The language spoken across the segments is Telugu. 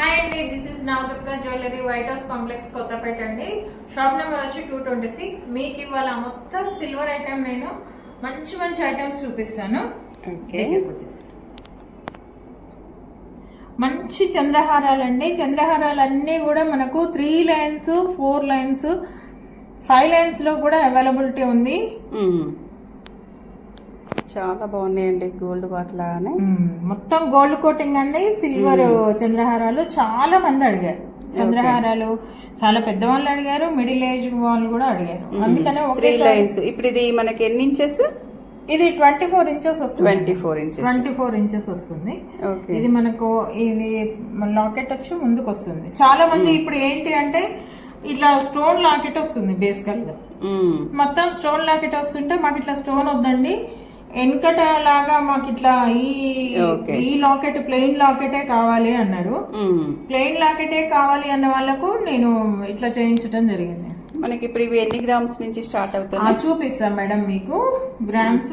హాయ్ అండి this is Navadurga jewellery white house complex Kothapeta అండి. షాప్ నెంబర్ వచ్చి టూ ట్వంటీ సిక్స్ మీకు ఇవాళ మొత్తం సిల్వర్ ఐటమ్ నేను మంచి మంచి ఐటమ్స్ చూపిస్తాను. మంచి చంద్రహారాలు అండి చంద్రహారాలు అన్నీ కూడా మనకు three lines four lines five లైన్స్లో కూడా అవైలబిలిటీ ఉంది. మ్మ్. చాలా బాగున్నాయండి గోల్డ్ వాట్ లాగానే. మొత్తం గోల్డ్ కోటింగ్ అండి సిల్వర్ చంద్రహారాలు చాలా మంది అడిగారు. చంద్రహారాలు చాలా పెద్దవాళ్ళు అడిగారు మిడిల్ ఏజ్ వాళ్ళు కూడా అడిగారు. అందుకనే త్రీ ఒకే లైన్స్. ఇప్పుడు ఇది మనకి ఎన్ని ఇంచెస్ ఇది ట్వంటీ ఫోర్ ఇంచెస్ వస్తుంది. Twenty four inches twenty four inches వస్తుంది. ఇది మనకు ఇది లాకెట్ వచ్చి ముందుకు వస్తుంది. చాలా మంది ఇప్పుడు ఏంటి అంటే ఇట్లా స్టోన్ లాకెట్ వస్తుంది బేసికల్గా. మొత్తం స్టోన్ లాకెట్ వస్తుంటే మాకు ఇట్లా స్టోన్ వద్దండి. వెనకట లాగా మాకు ఇట్లా ఈ. ఈ లాకెట్ ప్లెయిన్ లాకెటే కావాలి అన్నారు. ప్లెయిన్ లాకెటే కావాలి అన్న వాళ్ళకు నేను ఇట్లా చేయించడం జరిగింది. మనకి ఇప్పుడు ఇవి ఎన్ని గ్రామ్స్ నుంచి స్టార్ట్ అవుతుంది చూపిస్తాం మేడం మీకు గ్రామ్స్.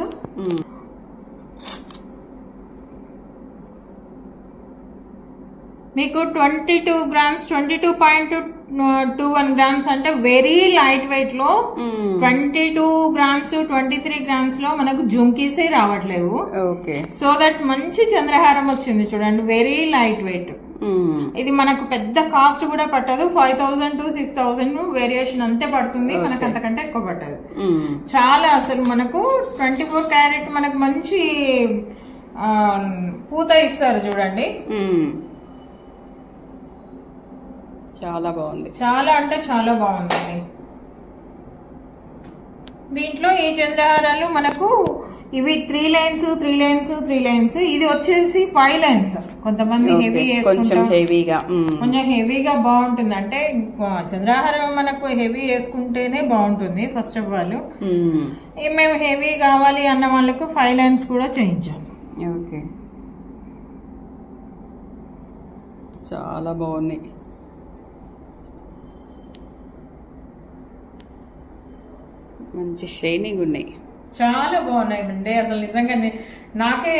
మీకు twenty two grams twenty two point two one grams అంటే వెరీ లైట్ వెయిట్లో మ్మ్. Twenty two grams twenty three గ్రామ్స్లో మనకు జుంకీసే రావట్లేవు ఓకే సో దట్ మంచి చంద్రహారం వచ్చింది చూడండి వెరీ లైట్ వెయిట్. ఇది మనకు పెద్ద కాస్ట్ కూడా పట్టదు five thousand to six thousand variation అంతే పడుతుంది మనకు అంతకంటే ఎక్కువ పట్టదు మ్మ్. చాలా అసలు మనకు ట్వంటీ ఫోర్ క్యారెట్ మనకు మంచి పూత ఇస్తారు చూడండి మ్మ్. చాలా బాగుంది. చాలా అంటే చాలా బాగుందండి దీంట్లో ఈ చంద్రహారాలు మనకు ఇవి three lines three lines three lines ఇది వచ్చేసి ఫైవ్ లైన్స్ కొంతమంది. హెవీ కొంచెం హెవీగా. కొంచెం హెవీగా బాగుంటుంది. అంటే చంద్రహారం మనకు హెవీ వేసుకుంటేనే బాగుంటుంది first of all hmm. Heavy కావాలి అన్న వాళ్ళకు ఫైవ్ లైన్స్ కూడా చేయించాం ఓకే చాలా బాగున్నాయి. మంచి షైనింగ్ ఉన్నాయి. చాలా బాగున్నాయి అండి అసలు నిజంగా నాకే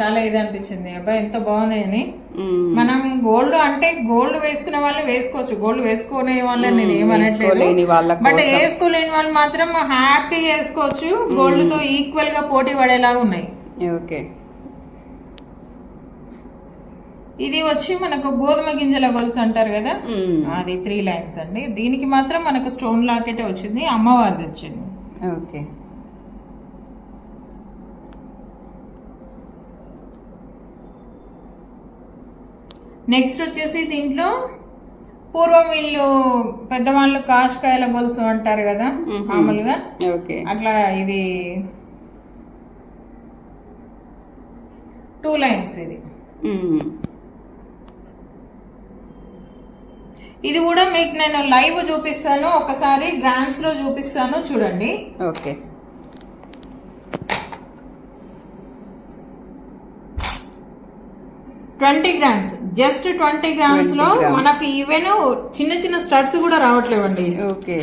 చాలా ఇది అనిపించింది. అబ్బాయి ఎంత బాగున్నాయని. మనం గోల్డ్ అంటే గోల్డ్ వేసుకునే వాళ్ళు వేసుకోవచ్చు. గోల్డ్ వేసుకునే వాళ్ళని నేను ఏమనట్లేదు. బట్. వేసుకోలేని వాళ్ళు మాత్రం హ్యాపీగా వేసుకోవచ్చు. గోల్డ్తో ఈక్వల్గా పోటీ పడేలాగా ఉన్నాయి. ఓకే. ఇది వచ్చి మనకు గోధుమ గింజల గొలుసు అంటారు కదా. అది త్రీ లైన్స్ అండి. దీనికి మాత్రం మనకు స్టోన్ లాకెట్ వచ్చింది. అమ్మవారిది వచ్చింది. ఓకే. నెక్స్ట్ వచ్చేసి దీంట్లో పూర్వం వీళ్ళు పెద్దవాళ్ళు కాషకాయల గొలుసు అంటారు కదా మ్మ్. మామూలుగా. ఓకే. అట్లా ఇది టూ లైన్స్ ఇది మ్మ్. ఇది కూడా మీకు నేను లైవ్ చూపిస్తాను. ఒకసారి గ్రామ్స్లో చూపిస్తాను. చూడండి. Okay. Twenty grams just twenty గ్రామ్స్లో 20 grams. మనకి ఈవెన్ చిన్న చిన్న స్టడ్స్ కూడా రావట్లేవండి. ఓకే.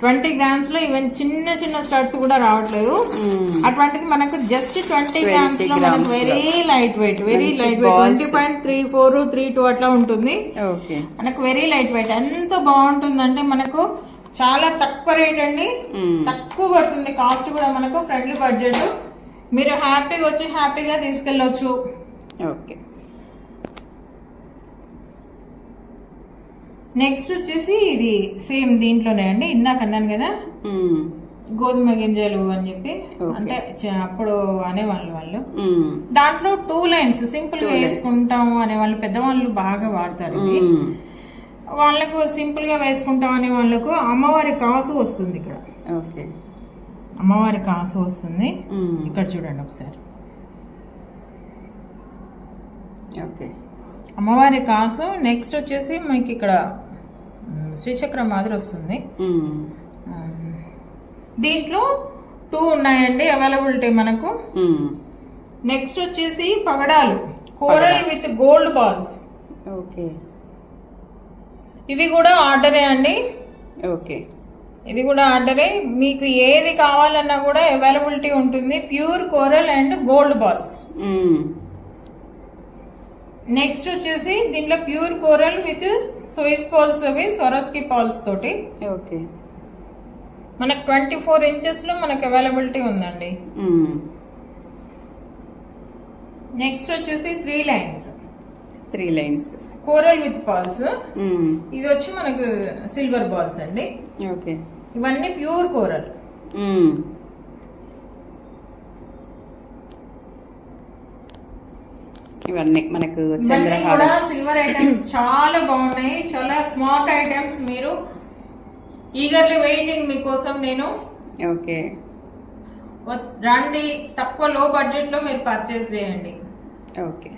ట్వంటీ గ్రామ్స్లో ఈవెన్ చిన్న చిన్న స్టడ్స్ కూడా రావట్లేదు. మ్మ్. అటువంటిది మనకు జస్ట్ ట్వంటీ 20 గ్రామ్స్లో మనకు. Very light weight very light weight. Twenty point three four three two అట్లా ఉంటుంది. ఓకే. మనకు వెరీ లైట్ వెయిట్ ఎంత బాగుంటుందంటే మనకు చాలా తక్కువ రేట్ అండి. మ్మ్. తక్కువ పడుతుంది. కాస్ట్ కూడా మనకు ఫ్రెండ్లీ బడ్జెట్ మీరు హ్యాపీగా వచ్చి హ్యాపీగా తీసుకెళ్ళొచ్చు. ఓకే. నెక్స్ట్ వచ్చేసి ఇది సేమ్ దీంట్లోనే అండి ఇందాక అన్నాను కదా. గోధుమ గింజలు అని చెప్పి. అంటే అప్పుడు అనేవాళ్ళు వాళ్ళు. దాంట్లో టూ లైన్స్ సింపుల్గా. వేసుకుంటాము అనే వాళ్ళు పెద్దవాళ్ళు బాగా వాడతారు. వాళ్ళకు సింపుల్గా వేసుకుంటాం అనే వాళ్ళకు అమ్మవారి కాసు వస్తుంది ఇక్కడ ఓకే అమ్మవారి కాసు వస్తుంది. ఇక్కడ చూడండి ఒకసారి ఓకే అమ్మవారి కాసు నెక్స్ట్ వచ్చేసి మీకు ఇక్కడ శ్రీచక్రం మాదిరి వస్తుంది. దీంట్లో టూ ఉన్నాయండి అవైలబిలిటీ మనకు. నెక్స్ట్ వచ్చేసి పగడాలు. Coral with gold balls. Okay. ఇవి కూడా ఆర్డరే అండి. ఓకే. ఇది కూడా ఆర్డరే. మీకు ఏది కావాలన్నా కూడా అవైలబిలిటీ ఉంటుంది. Pure coral and gold balls. Next వచ్చేసి దీంట్లో ప్యూర్ కోరల్ విత్ సోయిస్ పాల్స్ అవి సొరస్కి పాల్స్ తోటి. ఓకే. మనకు ట్వంటీ ఫోర్ ఇంచెస్లో మనకు అవైలబిలిటీ ఉందండి. నెక్స్ట్ వచ్చేసి three lines three lines coral with pearls. ఇది వచ్చి మనకు సిల్వర్ బాల్స్ అండి. ఓకే. ఇవన్నీ ప్యూర్ కోరల్ మ్మ్. ఇవన్నీ మనకు కూడా సిల్వర్ ఐటమ్స్ చాలా బాగున్నాయి. చాలా స్మార్ట్ ఐటమ్స్ మీరు. ఈగర్లీ వెయిటింగ్ మీకోసం నేను. ఓకే. రండి. తక్కువ లో బడ్జెట్లో మీరు పర్చేస్ చేయండి. ఓకే.